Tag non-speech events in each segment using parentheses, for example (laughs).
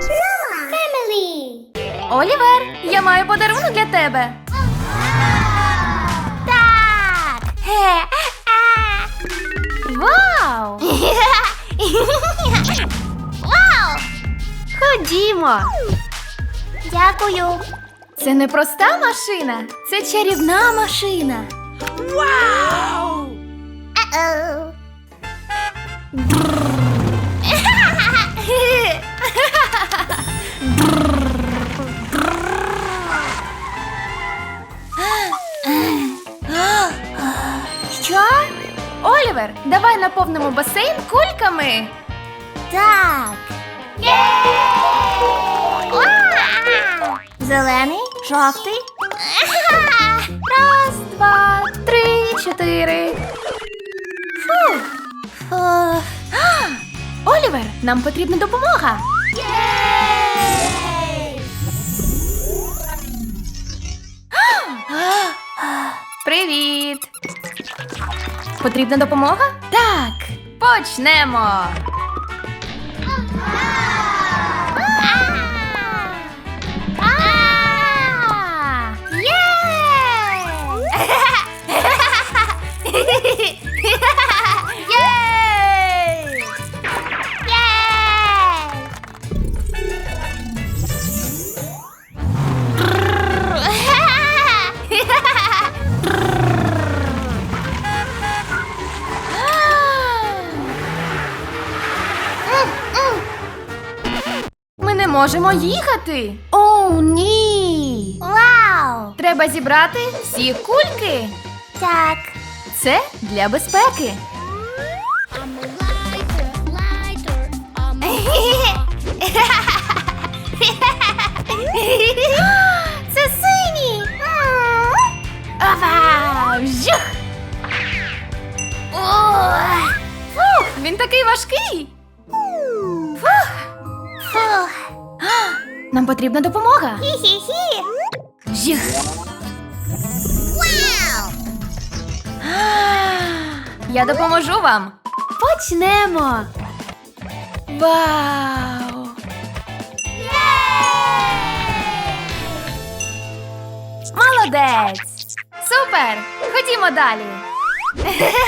Family. Олівер, я маю подарунок для тебе. Так. Вау! Вау! Ходімо. Дякую. Це не проста машина, це чарівна машина. Uh-oh. Що? Олівер, давай наповнимо басейн кульками. Так. Уа! (laughs) Зелений, жовтий. (laughs) Раз, два, три, чотири. Фух. Фух. (gasps) Олівер, нам потрібна допомога. Потрібна допомога? Так, почнемо. Їхати. О, ні. Вау! Треба зібрати всі кульки. Так. Це для безпеки. Це синій. Ава! Вжух! Фух, він такий важкий. Нам потрібна допомога. Хі-хі-хі. Жух. Вау! (gasps) Я допоможу вам. Почнемо. Вау! Молодець! Супер! Ходімо далі. (laughs)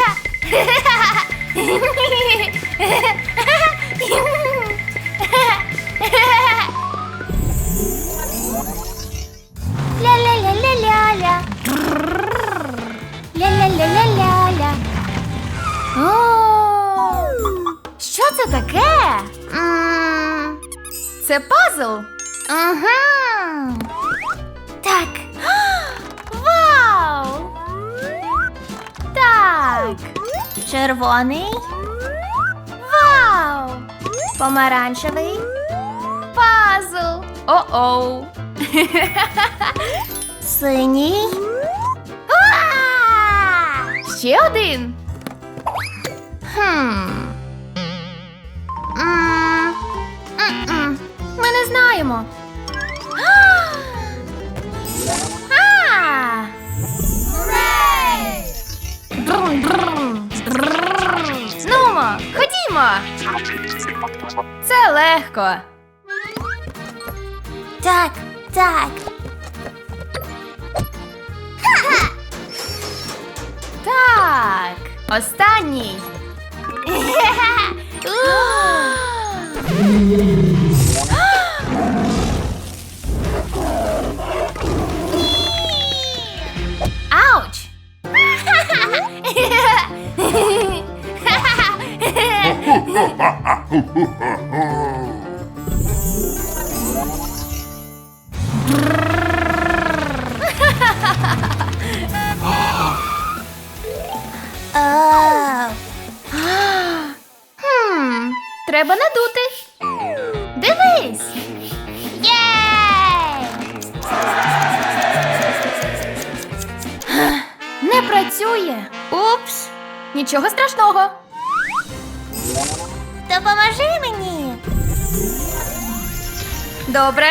(laughs) Ля-ля-ля-ля-ля-ля. Ля-ля-ля-ля-ля-ля. О! Що це таке? М, Це пазл. Ага. Так. Вау! Так. Червоний, Вау! помаранчевий, Пазл. О-оу. Синій. Ще один. Хм. М, м-м. Ми не знаємо. А! Брум, брум. Нумо, ходімо. Це легко. Так, так. Так. Останній. (laughs) Ауч! Треба надути. Дивись. Єй! Не працює. Упс. Нічого страшного. Допоможи мені. Добре.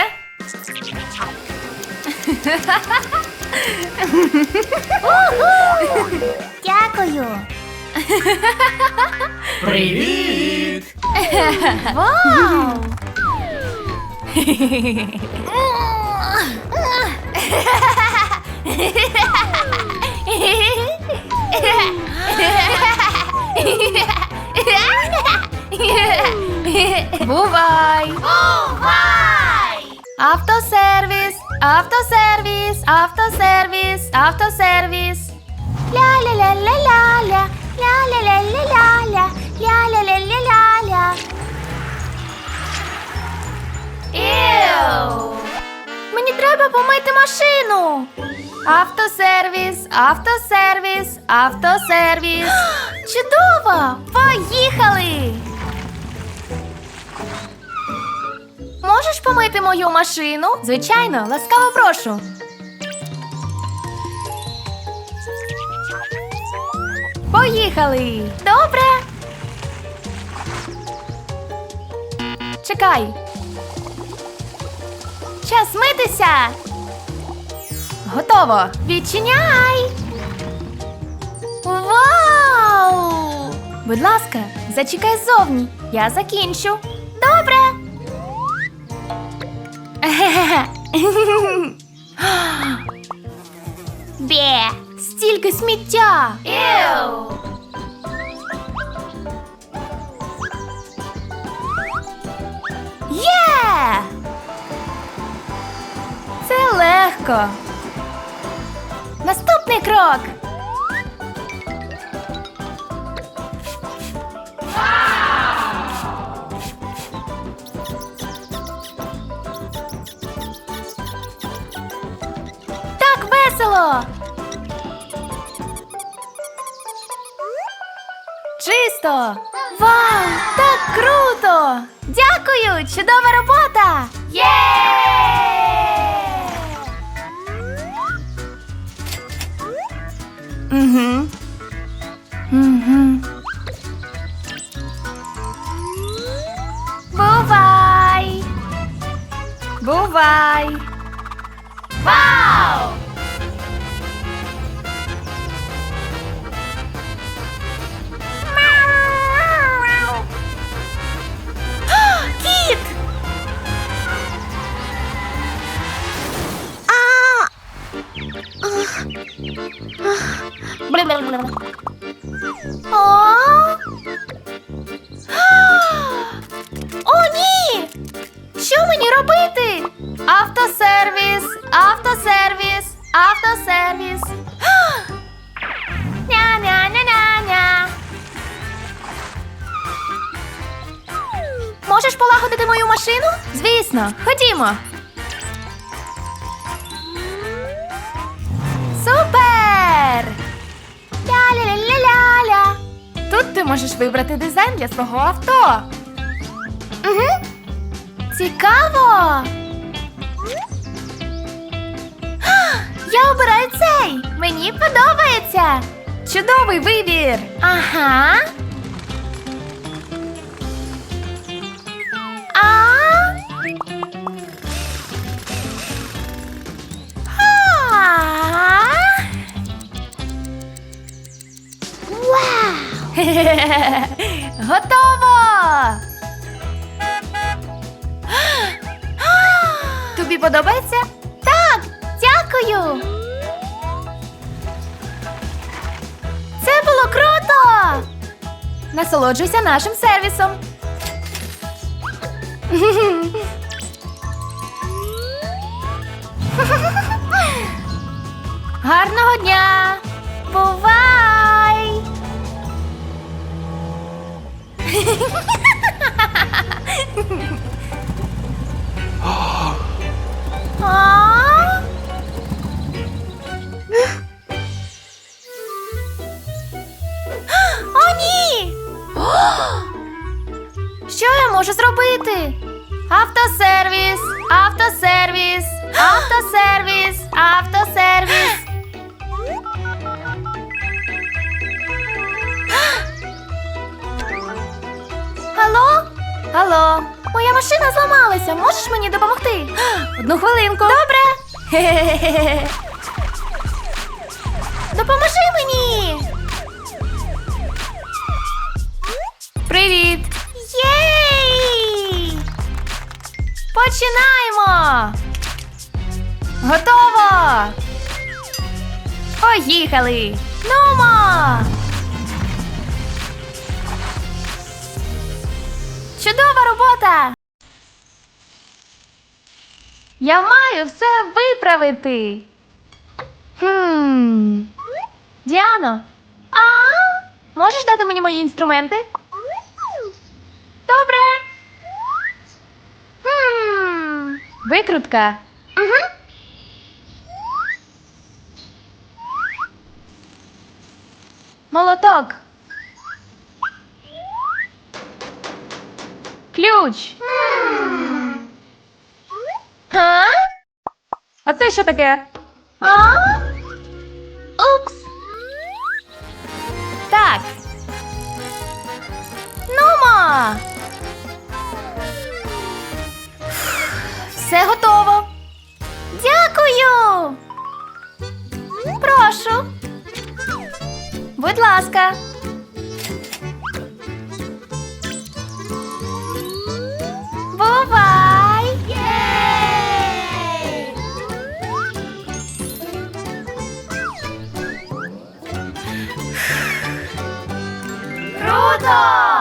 Дякую. Привіт! Вау! Бувай! Бувай! Автосервіс, автосервіс, автосервіс, автосервіс. Ля-ля-ля-ля-ля-ля, ля-ля-ля-ля-ля-ля, ля-ля-ля-ля-ля-ля. Іу. Мені треба помити машину. Автосервіс, автосервіс, автосервіс. (gasps) Чудово! Поїхали! Можеш помити мою машину? Звичайно, ласкаво прошу. Поїхали! Добре. Чекай. Час митися. Готово. Відчиняй. Вау! Будь ласка, зачекай ззовні. Я закінчу. Добре. (laughs) Бє. Стільки сміття. Іу. Є! Це легко. Наступний крок. Так весело. Чисто. Вау! Так круто! Дякую! Чудова робота! Є! Угу. Угу. Бувай! Бувай! Вау! О! (gasps) О, ні! Що мені робити? Автосервіс, автосервіс, автосервіс. (gasps) Ня-ня-ня-ня-ня. Можеш полагодити мою машину? Звісно, ходімо. Можеш вибрати дизайн для свого авто. Угу. Цікаво. Я обираю цей. Мені подобається. Чудовий вибір. Ага. Готово! Тобі подобається? Так, дякую. Це було круто. Насолоджуйся нашим сервісом. Гарного дня! Бувай! О, ні! Що я можу зробити? Автосервіс, автосервіс, автосервіс, автосервіс. Алло? Моя машина зламалася. Можеш мені допомогти? (gasps) Одну хвилинку. Добре. (laughs) Допоможи мені. Привіт. Єй! Починаємо! Готово! Поїхали! Нумо! Чудова робота! Я маю все виправити. Хм. Діано, а можеш дати мені мої інструменти? Добре. Хм. Викрутка. Угу. Молоток. Ключ. А? А це що таке? А? Упс. Так. Нумо. Все готово. Дякую. Прошу. Будь ласка. Бувай! Єй! Круто!